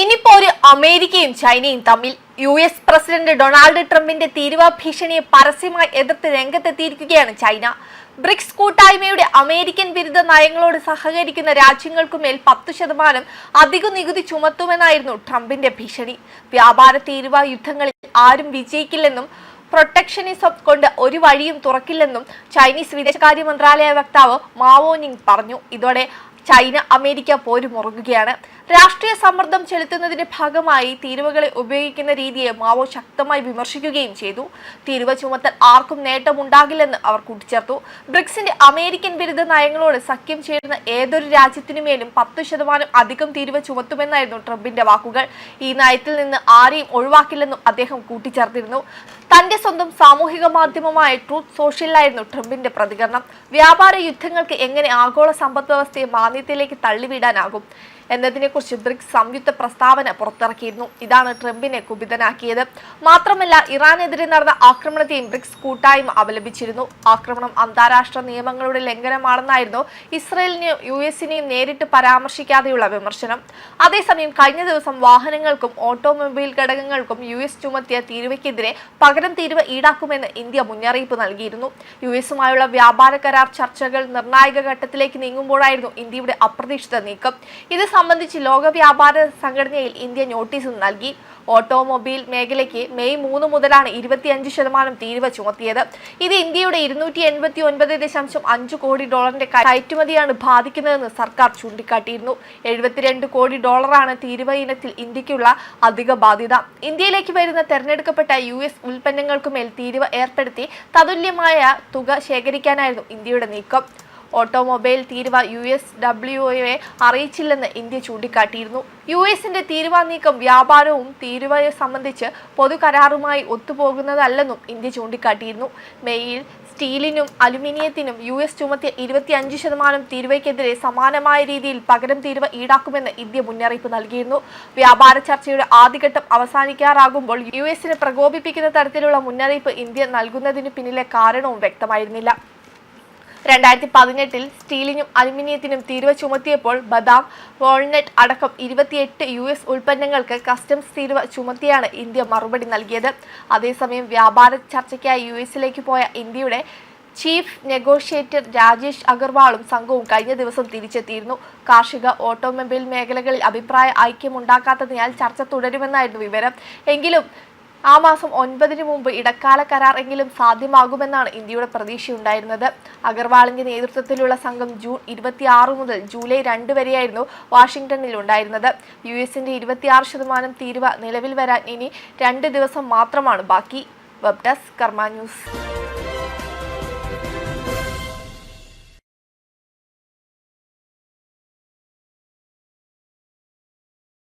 ഇനിയിപ്പോ ഒരു അമേരിക്കയും ചൈനയും തമ്മിൽ യു എസ് പ്രസിഡന്റ് ഡൊണാൾഡ് ട്രംപിന്റെ തീരുവ ഭീഷണിയെ പരസ്യമായി എതിർത്ത് രംഗത്തെത്തിയിരിക്കുകയാണ് ചൈന. ബ്രിക്സ് കൂട്ടായ്മയുടെ അമേരിക്കൻ വിരുദ്ധ നയങ്ങളോട് സഹകരിക്കുന്ന രാജ്യങ്ങൾക്കുമേൽ പത്ത് ശതമാനം അധിക നികുതി ചുമത്തുമെന്നായിരുന്നു ട്രംപിന്റെ ഭീഷണി. വ്യാപാര തീരുവ യുദ്ധങ്ങളിൽ ആരും വിജയിക്കില്ലെന്നും പ്രൊട്ടക്ഷനിസം കൊണ്ട് ഒരു വഴിയും തുറക്കില്ലെന്നും ചൈനീസ് വിദേശകാര്യ മന്ത്രാലയ വക്താവ് മാവോനിങ് പറഞ്ഞു. ഇതോടെ ചൈന അമേരിക്ക പോരും പോരുമുറുകുകയാണ് രാഷ്ട്രീയ സമ്മർദ്ദം ചെലുത്തുന്നതിന്റെ ഭാഗമായി തീരുവകളെ ഉപയോഗിക്കുന്ന രീതിയെ മാവോ ശക്തമായി വിമർശിക്കുകയും ചെയ്തു. തീരുവ ചുമത്തൽ ആർക്കും നേട്ടമുണ്ടാകില്ലെന്ന് അവർ കൂട്ടിച്ചേർത്തു. ബ്രിക്സിന്റെ അമേരിക്കൻ വിരുദ്ധ നയങ്ങളോട് സഖ്യം ചേരുന്ന ഏതൊരു രാജ്യത്തിനുമേലും പത്ത് ശതമാനം അധികം തീരുവ ചുമത്തുമെന്നായിരുന്നു ട്രംപിന്റെ വാക്കുകൾ. ഈ നയത്തിൽ നിന്ന് ആരെയും ഒഴിവാക്കില്ലെന്നും അദ്ദേഹം കൂട്ടിച്ചേർത്തിരുന്നു. തന്റെ സ്വന്തം സാമൂഹിക മാധ്യമമായ ട്രൂത്ത് സോഷ്യലിലായിരുന്നു ട്രംപിന്റെ പ്രതികരണം. വ്യാപാര യുദ്ധങ്ങൾക്ക് എങ്ങനെ ആഗോള സമ്പദ് വ്യവസ്ഥയെ മാന്ദ്യത്തിലേക്ക് തള്ളിവിടാനാകും. എന്നതിനെക്കുറിച്ച് ബ്രിക്സ് സംയുക്ത പ്രസ്താവന പുറത്തിറക്കിയിരുന്നു. ഇതാണ് ട്രംപിനെ കുപിതനാക്കിയത്. മാത്രമല്ല ഇറാനെതിരെ നടന്ന ആക്രമണത്തെയും ബ്രിക്സ് കൂട്ടായ്മ അപലപിച്ചിരുന്നു. ആക്രമണം അന്താരാഷ്ട്ര നിയമങ്ങളുടെ ലംഘനമാണെന്നായിരുന്നു ഇസ്രയേലിനെയും യു എസിനെയും നേരിട്ട് പരാമർശിക്കാതെയുള്ള വിമർശനം. അതേസമയം കഴിഞ്ഞ ദിവസം വാഹനങ്ങൾക്കും ഓട്ടോമൊബൈൽ ഘടകങ്ങൾക്കും യു എസ് ചുമത്തിയ തീരുവയ്ക്കെതിരെ പകരം തീരുവ ഈടാക്കുമെന്ന് ഇന്ത്യ മുന്നറിയിപ്പ് നൽകിയിരുന്നു. യു എസുമായുള്ള വ്യാപാര കരാർ ചർച്ചകൾ നിർണായക ഘട്ടത്തിലേക്ക് നീങ്ങുമ്പോഴായിരുന്നു ഇന്ത്യയുടെ അപ്രതീക്ഷിത നീക്കം. ഇത് സംബന്ധിച്ച് ലോകവ്യാപാര സംഘടനയിൽ ഇന്ത്യ നോട്ടീസ് നൽകി. ഓട്ടോമൊബൈൽ മേഖലയ്ക്ക് മെയ് മൂന്ന് മുതലാണ് ഇരുപത്തിയഞ്ച് ശതമാനം തീരുവ ചുമത്തിയത്. ഇത് ഇന്ത്യയുടെ ഇരുന്നൂറ്റി എൺപത്തി ഒൻപത് ദശാംശം അഞ്ച് കോടി ഡോളറിന്റെ കയറ്റുമതിയാണ് ബാധിക്കുന്നതെന്ന് സർക്കാർ ചൂണ്ടിക്കാട്ടിയിരുന്നു. എഴുപത്തിരണ്ട് കോടി ഡോളറാണ് തീരുവ ഇനത്തിൽ ഇന്ത്യക്കുള്ള അധിക ബാധ്യത. ഇന്ത്യയിലേക്ക് വരുന്ന തെരഞ്ഞെടുക്കപ്പെട്ട യു എസ് ഉൽപ്പന്നങ്ങൾക്കുമേൽ തീരുവ ഏർപ്പെടുത്തി തതുല്യമായ തുക ശേഖരിക്കാനായിരുന്നു ഇന്ത്യയുടെ നീക്കം. ഓട്ടോമൊബൈൽ തീരുവ യു എസ് എ അറിയിച്ചില്ലെന്ന് ഇന്ത്യ ചൂണ്ടിക്കാട്ടിയിരുന്നു. യു എസിന്റെ തീരുവ നീക്കം വ്യാപാരവും തീരുവയെ സംബന്ധിച്ച് പൊതു കരാറുമായി ഒത്തുപോകുന്നതല്ലെന്നും ഇന്ത്യ ചൂണ്ടിക്കാട്ടിയിരുന്നു. മെയ്യിൽ സ്റ്റീലിനും അലുമിനിയത്തിനും യു എസ് ചുമത്തിയ ഇരുപത്തിയഞ്ച് ശതമാനം തീരുവയ്ക്കെതിരെ സമാനമായ രീതിയിൽ പകരം തീരുവ ഈടാക്കുമെന്ന് ഇന്ത്യ മുന്നറിയിപ്പ് നൽകിയിരുന്നു. വ്യാപാര ചർച്ചയുടെ ആദ്യഘട്ടം അവസാനിക്കാറാകുമ്പോൾ യു എസിനെ പ്രകോപിപ്പിക്കുന്ന തരത്തിലുള്ള മുന്നറിയിപ്പ് ഇന്ത്യ നൽകുന്നതിന് പിന്നിലെ കാരണവും വ്യക്തമായിരുന്നില്ല. രണ്ടായിരത്തി പതിനെട്ടിൽ സ്റ്റീലിനും അലുമിനിയത്തിനും തീരുവ ചുമത്തിയപ്പോൾ ബദാം വാൾനട്ട് അടക്കം ഇരുപത്തിയെട്ട് യു എസ് ഉൽപ്പന്നങ്ങൾക്ക് കസ്റ്റംസ് തീരുവ ചുമത്തിയാണ് ഇന്ത്യ മറുപടി നൽകിയത്. അതേസമയം വ്യാപാര ചർച്ചയ്ക്കായി യു എസിലേക്ക് പോയ ഇന്ത്യയുടെ ചീഫ് നെഗോഷിയേറ്റർ രാജേഷ് അഗർവാളും സംഘവും കഴിഞ്ഞ ദിവസം തിരിച്ചെത്തിയിരുന്നു. കാർഷിക ഓട്ടോമൊബൈൽ മേഖലകളിൽ അഭിപ്രായ ഐക്യമുണ്ടാക്കാത്തതിനാൽ ചർച്ച തുടരുമെന്നായിരുന്നു വിവരം. എങ്കിലും ആ മാസം ഒൻപതിന് മുമ്പ് ഇടക്കാല കരാർ എങ്കിലും സാധ്യമാകുമെന്നാണ് ഇന്ത്യയുടെ പ്രതീക്ഷയുണ്ടായിരുന്നത്. അഗർവാളിന്റെ നേതൃത്വത്തിലുള്ള സംഘം ജൂൺ ഇരുപത്തിയാറ് മുതൽ ജൂലൈ രണ്ട് വരെയായിരുന്നു വാഷിംഗ്ടണിൽ ഉണ്ടായിരുന്നത്. യു എസിന്റെ ഇരുപത്തിയാറ് ശതമാനം തീരുവ നിലവിൽ വരാൻ ഇനി രണ്ട് ദിവസം മാത്രമാണ് ബാക്കി. Web desk Karma news.